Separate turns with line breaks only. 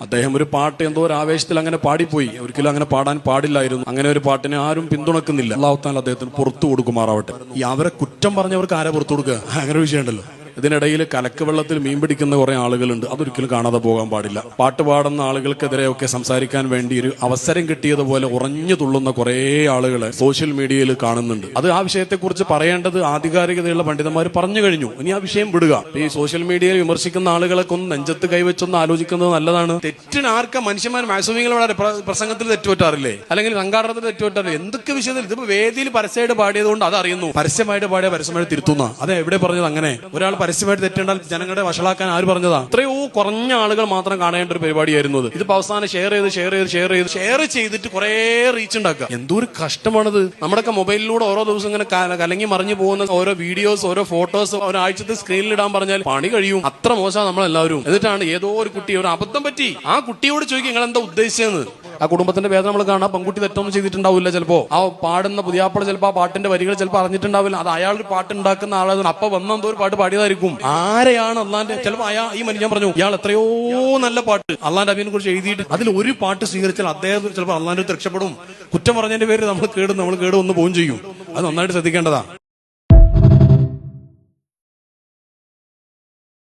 അദ്ദേഹം ഒരു പാട്ട് എന്തോ ഒരു ആവേശത്തിൽ അങ്ങനെ പാടിപ്പോയി. ഒരിക്കലും അങ്ങനെ പാടാൻ പാടില്ലായിരുന്നു. അങ്ങനെ ഒരു പാട്ടിനെ ആരും പിന്തുണക്കുന്നില്ല. അള്ളാഹുത്താൻ അദ്ദേഹത്തിന് പുറത്തു കൊടുക്കുമാറാവട്ടെ. ഈ അവരെ കുറ്റം പറഞ്ഞവർക്ക് ആരെ പുറത്തു കൊടുക്കുക? അങ്ങനെ വിഷയമുണ്ടല്ലോ. ഇതിനിടയിൽ കലക്ക് വെള്ളത്തിൽ മീൻ പിടിക്കുന്ന കുറെ ആളുകളുണ്ട്. അതൊരിക്കലും കാണാതെ പോകാൻ പാടില്ല. പാട്ട് പാടുന്ന ആളുകൾക്കെതിരെയൊക്കെ സംസാരിക്കാൻ വേണ്ടി ഒരു അവസരം കിട്ടിയതുപോലെ ഉറഞ്ഞു തുള്ളുന്ന കുറെ ആളുകളെ സോഷ്യൽ മീഡിയയിൽ കാണുന്നുണ്ട്. അത് ആ വിഷയത്തെക്കുറിച്ച് പറയേണ്ടത് ആധികാരികതയുള്ള പണ്ഡിതന്മാർ പറഞ്ഞു കഴിഞ്ഞു. ഇനി ആ വിഷയം വിടുക. ഈ സോഷ്യൽ മീഡിയയിൽ വിമർശിക്കുന്ന ആളുകളൊക്കെ ഒന്ന് നെഞ്ചത്ത് കൈവച്ചൊന്ന് ആലോചിക്കുന്നത് നല്ലതാണ്. തെറ്റിന് ആർക്ക മനുഷ്യന്മാർ വളരെ പ്രസംഗത്തിൽ തെറ്റുപറ്റാറില്ലേ? അല്ലെങ്കിൽ സംഘാടനത്തിൽ തെറ്റുപറ്റാറില്ലേ? എന്തൊക്കെ വിഷയത്തിൽ? ഇതിപ്പോ വേദിയിൽ പരസ്യമായിട്ട് പാടിയതുകൊണ്ട് അത് അറിയുന്നു പരസ്യമായിട്ട് പാടിയ പരസ്യമായിട്ട് തിരുത്തുന്ന. അത് എവിടെ പറഞ്ഞത് അങ്ങനെ? ഒരാൾ പരസ്യമായിട്ട് തെറ്റുണ്ടാൽ ജനങ്ങളെ വഷളാക്കാൻ ആര് പറഞ്ഞതാ? എത്രയോ കുറഞ്ഞ ആളുകൾ മാത്രം കാണേണ്ട ഒരു പരിപാടിയായിരുന്നു ഇത് ഇതിപ്പോ അവസാനം ഷെയർ ചെയ്ത് ഷെയർ ചെയ്ത് ഷെയർ ചെയ്ത് ഷെയർ ചെയ്തിട്ട് കുറെ റീച്ച് ഉണ്ടാക്കുക. എന്തോ ഒരു കഷ്ടമാണത്. നമ്മുടെയൊക്കെ മൊബൈലിലൂടെ ഓരോ ദിവസം ഇങ്ങനെ കലങ്ങി മറിഞ്ഞു പോകുന്ന ഓരോ വീഡിയോസ് ഓരോ ഫോട്ടോസ് ഒരാഴ്ചത്തെ സ്ക്രീനിൽ ഇടാൻ പറഞ്ഞാൽ പണി കഴിയും. അത്ര മോശം നമ്മളെല്ലാവരും. എന്നിട്ടാണ് ഏതോ ഒരു കുട്ടി ഒരു അബദ്ധം പറ്റി. ആ കുട്ടിയോട് ചോദിക്കും നിങ്ങൾ എന്താ ഉദ്ദേശിച്ചതെന്ന്? ആ കുടുംബത്തിന്റെ വേദന നമ്മൾ കാണാം. പെൺകുട്ടി തെറ്റൊന്നും ചെയ്തിട്ടുണ്ടാവില്ല ചിലപ്പോ. ആ പാടുന്ന പുതിയാപ്പള ചിലപ്പോൾ ആ പാട്ടിന്റെ വരികൾ ചിലപ്പോൾ അറിഞ്ഞിട്ടുണ്ടാവില്ല. അത് അയാൾ ഒരു പാട്ട് ഉണ്ടാക്കുന്ന ആളാണ് അപ്പൊ വന്ന എന്തോ ഒരു പാട്ട് പാടിയതായിരിക്കും. ആരെയാണ് അള്ളാന്റെ ചിലപ്പോൾ അയാൾ ഈ മനുഷ്യൻ പറഞ്ഞു ഇയാൾ എത്രയോ നല്ല പാട്ട് അള്ളാന്റെ അഭിനെ കുറിച്ച് എഴുതിയിട്ട് അതിൽ ഒരു പാട്ട് സ്വീകരിച്ചാൽ അദ്ദേഹം ചിലപ്പോൾ അള്ളാന്റെ രക്ഷപ്പെടും. കുറ്റം പറഞ്ഞതിന്റെ പേര് നമ്മൾ കേടും നമ്മൾ കേടും ഒന്ന് പോവുകയും ചെയ്യും. അത് നന്നായിട്ട് ശ്രദ്ധിക്കേണ്ടതാ